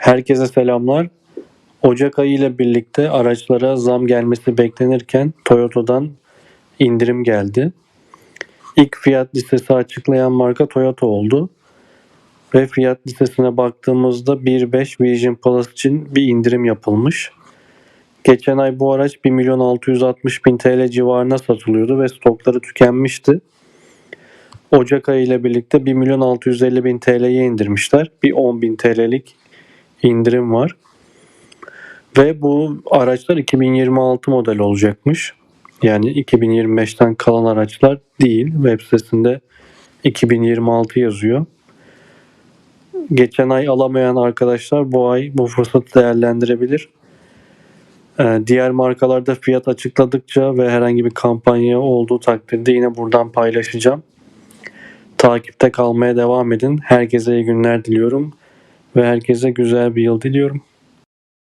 Herkese selamlar. Ocak ayı ile birlikte araçlara zam gelmesi beklenirken Toyota'dan indirim geldi. İlk fiyat listesi açıklayan marka Toyota oldu. Ve fiyat listesine baktığımızda 1.5 Vision Plus için bir indirim yapılmış. Geçen ay bu araç 1 milyon 660 bin TL civarına satılıyordu ve stokları tükenmişti. Ocak ayı ile birlikte 1 milyon 650 bin TL'ye indirmişler. Bir 10 bin TL'lik indirim var. Ve bu araçlar 2026 model olacakmış. Yani 2025'ten kalan araçlar değil. Web sitesinde 2026 yazıyor. Geçen ay alamayan arkadaşlar bu ay bu fırsatı değerlendirebilir. Ee, Diğer markalarda fiyat açıkladıkça ve herhangi bir kampanya olduğu takdirde yine buradan paylaşacağım. Takipte kalmaya devam edin. Herkese iyi günler diliyorum ve herkese güzel bir yıl diliyorum.